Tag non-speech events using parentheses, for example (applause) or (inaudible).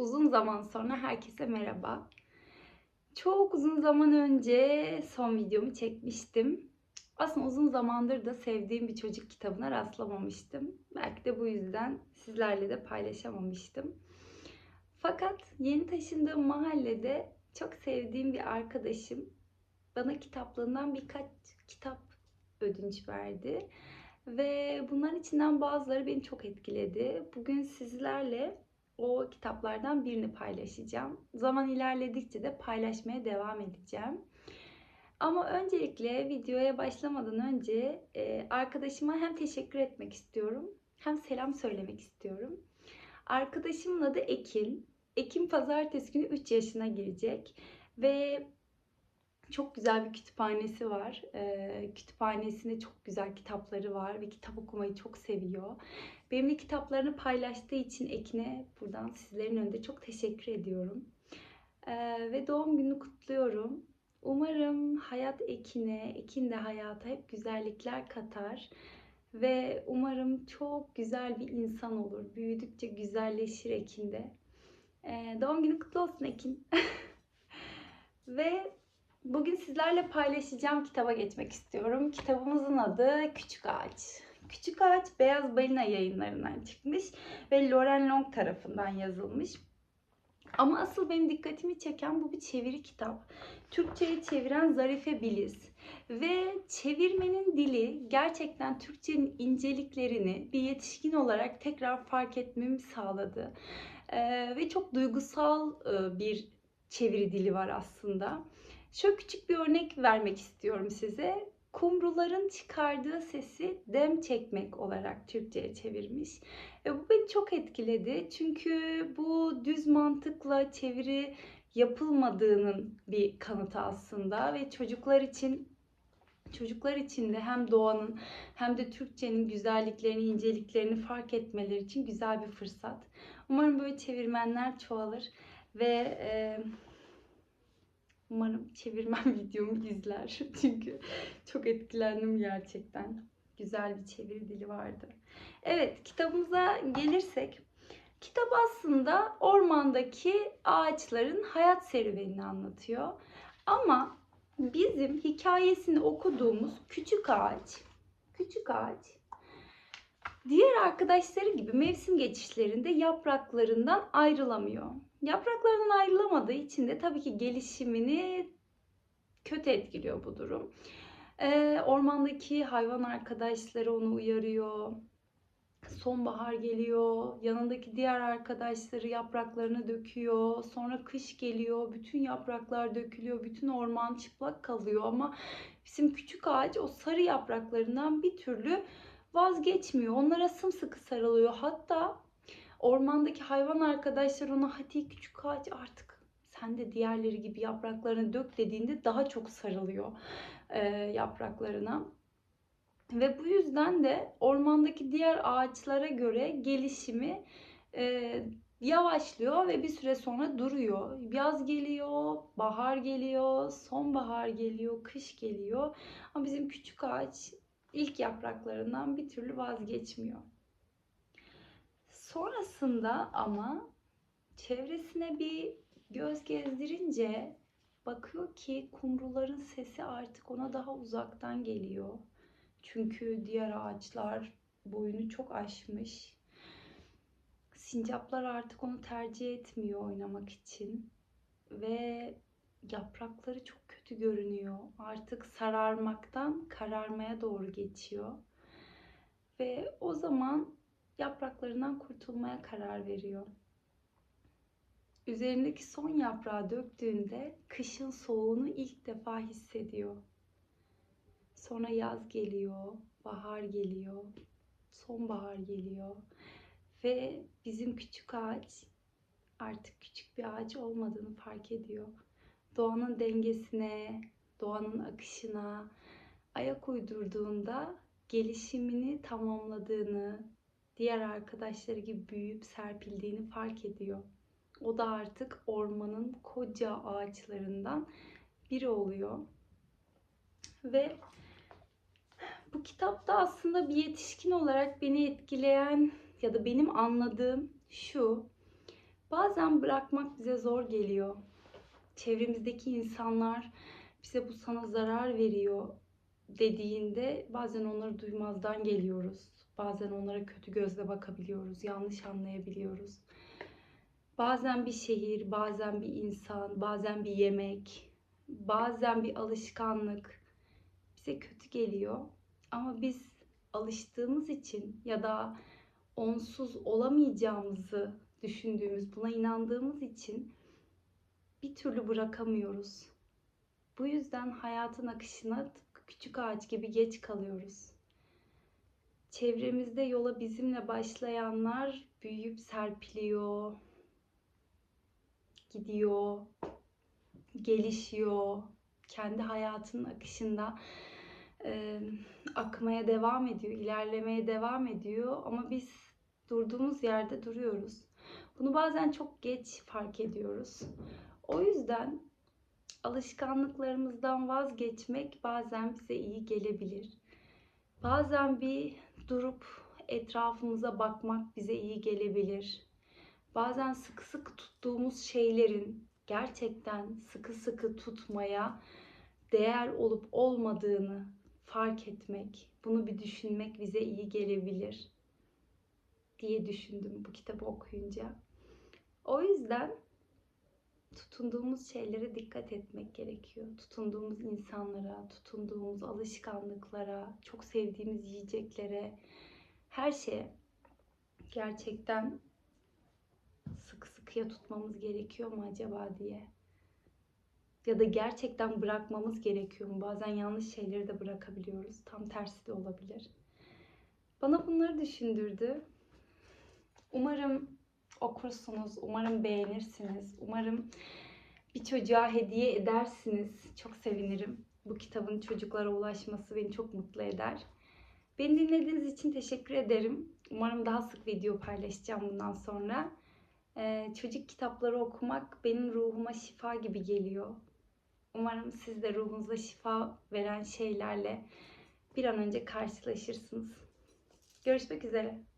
Uzun zaman sonra herkese merhaba. Çok uzun zaman önce son videomu çekmiştim. Aslında uzun zamandır da sevdiğim bir çocuk kitabına rastlamamıştım. Belki de bu yüzden sizlerle de paylaşamamıştım. Fakat yeni taşındığım mahallede çok sevdiğim bir arkadaşım bana kitaplığından birkaç kitap ödünç verdi. Ve bunların içinden bazıları beni çok etkiledi. Bugün sizlerle o kitaplardan birini paylaşacağım. Zaman ilerledikçe de paylaşmaya devam edeceğim. Ama öncelikle videoya başlamadan önce e, arkadaşıma hem teşekkür etmek istiyorum hem selam söylemek istiyorum. Arkadaşımın adı Ekin. Ekin pazartesi günü 3 yaşına girecek ve çok güzel bir kütüphanesi var. Ee, kütüphanesinde çok güzel kitapları var ve kitap okumayı çok seviyor. Benimle kitaplarını paylaştığı için Ekin'e buradan sizlerin önünde çok teşekkür ediyorum. Ee, ve doğum gününü kutluyorum. Umarım hayat Ekin'e, Ekin de hayata hep güzellikler katar. Ve umarım çok güzel bir insan olur. Büyüdükçe güzelleşir Ekin de. Ee, doğum günü kutlu olsun Ekin. (laughs) ve Bugün sizlerle paylaşacağım kitaba geçmek istiyorum. Kitabımızın adı Küçük Ağaç. Küçük Ağaç Beyaz Balina yayınlarından çıkmış ve Lauren Long tarafından yazılmış. Ama asıl benim dikkatimi çeken bu bir çeviri kitap. Türkçe'ye çeviren Zarife Biliz. Ve çevirmenin dili gerçekten Türkçenin inceliklerini bir yetişkin olarak tekrar fark etmemi sağladı. Ee, ve çok duygusal e, bir çeviri dili var aslında. Şöyle küçük bir örnek vermek istiyorum size. Kumruların çıkardığı sesi dem çekmek olarak Türkçe'ye çevirmiş. Ve bu beni çok etkiledi. Çünkü bu düz mantıkla çeviri yapılmadığının bir kanıtı aslında ve çocuklar için çocuklar için de hem doğanın hem de Türkçenin güzelliklerini, inceliklerini fark etmeleri için güzel bir fırsat. Umarım böyle çevirmenler çoğalır ve e, Umarım çevirmen (laughs) videomu izler. (laughs) Çünkü çok etkilendim gerçekten. Güzel bir çeviri dili vardı. Evet kitabımıza gelirsek. Kitap aslında ormandaki ağaçların hayat serüvenini anlatıyor. Ama bizim hikayesini okuduğumuz küçük ağaç, küçük ağaç diğer arkadaşları gibi mevsim geçişlerinde yapraklarından ayrılamıyor. Yapraklarından ayrılamadığı için de tabii ki gelişimini kötü etkiliyor bu durum. Ee, ormandaki hayvan arkadaşları onu uyarıyor. Sonbahar geliyor, yanındaki diğer arkadaşları yapraklarını döküyor. Sonra kış geliyor, bütün yapraklar dökülüyor, bütün orman çıplak kalıyor ama bizim küçük ağaç o sarı yapraklarından bir türlü vazgeçmiyor. Onlara sımsıkı sarılıyor. Hatta ormandaki hayvan arkadaşlar ona hadi küçük ağaç artık sen de diğerleri gibi yapraklarını dök dediğinde daha çok sarılıyor e, yapraklarına. Ve bu yüzden de ormandaki diğer ağaçlara göre gelişimi e, yavaşlıyor ve bir süre sonra duruyor. Yaz geliyor, bahar geliyor, sonbahar geliyor, kış geliyor. Ama bizim küçük ağaç ilk yapraklarından bir türlü vazgeçmiyor. Sonrasında ama çevresine bir göz gezdirince bakıyor ki kumruların sesi artık ona daha uzaktan geliyor. Çünkü diğer ağaçlar boyunu çok aşmış. Sincaplar artık onu tercih etmiyor oynamak için. Ve yaprakları çok kötü görünüyor. Artık sararmaktan kararmaya doğru geçiyor. Ve o zaman yapraklarından kurtulmaya karar veriyor. Üzerindeki son yaprağı döktüğünde kışın soğuğunu ilk defa hissediyor. Sonra yaz geliyor, bahar geliyor, sonbahar geliyor ve bizim küçük ağaç artık küçük bir ağaç olmadığını fark ediyor. Doğanın dengesine, doğanın akışına ayak uydurduğunda gelişimini tamamladığını, diğer arkadaşları gibi büyüyüp serpildiğini fark ediyor. O da artık ormanın koca ağaçlarından biri oluyor. Ve bu kitapta aslında bir yetişkin olarak beni etkileyen ya da benim anladığım şu. Bazen bırakmak bize zor geliyor. Çevremizdeki insanlar bize bu sana zarar veriyor dediğinde bazen onları duymazdan geliyoruz. Bazen onlara kötü gözle bakabiliyoruz, yanlış anlayabiliyoruz. Bazen bir şehir, bazen bir insan, bazen bir yemek, bazen bir alışkanlık bize kötü geliyor. Ama biz alıştığımız için ya da onsuz olamayacağımızı düşündüğümüz, buna inandığımız için bir türlü bırakamıyoruz. Bu yüzden hayatın akışına küçük ağaç gibi geç kalıyoruz. Çevremizde yola bizimle başlayanlar büyüyüp serpiliyor, gidiyor, gelişiyor, kendi hayatının akışında e, akmaya devam ediyor, ilerlemeye devam ediyor ama biz durduğumuz yerde duruyoruz. Bunu bazen çok geç fark ediyoruz. O yüzden alışkanlıklarımızdan vazgeçmek bazen bize iyi gelebilir. Bazen bir durup etrafımıza bakmak bize iyi gelebilir. Bazen sıkı sıkı tuttuğumuz şeylerin gerçekten sıkı sıkı tutmaya değer olup olmadığını fark etmek, bunu bir düşünmek bize iyi gelebilir diye düşündüm bu kitabı okuyunca. O yüzden tutunduğumuz şeylere dikkat etmek gerekiyor. Tutunduğumuz insanlara, tutunduğumuz alışkanlıklara, çok sevdiğimiz yiyeceklere, her şeye gerçekten sıkı sıkıya tutmamız gerekiyor mu acaba diye. Ya da gerçekten bırakmamız gerekiyor mu? Bazen yanlış şeyleri de bırakabiliyoruz. Tam tersi de olabilir. Bana bunları düşündürdü. Umarım okursunuz, umarım beğenirsiniz, umarım bir çocuğa hediye edersiniz. Çok sevinirim. Bu kitabın çocuklara ulaşması beni çok mutlu eder. Beni dinlediğiniz için teşekkür ederim. Umarım daha sık video paylaşacağım bundan sonra. Ee, çocuk kitapları okumak benim ruhuma şifa gibi geliyor. Umarım siz de ruhunuza şifa veren şeylerle bir an önce karşılaşırsınız. Görüşmek üzere.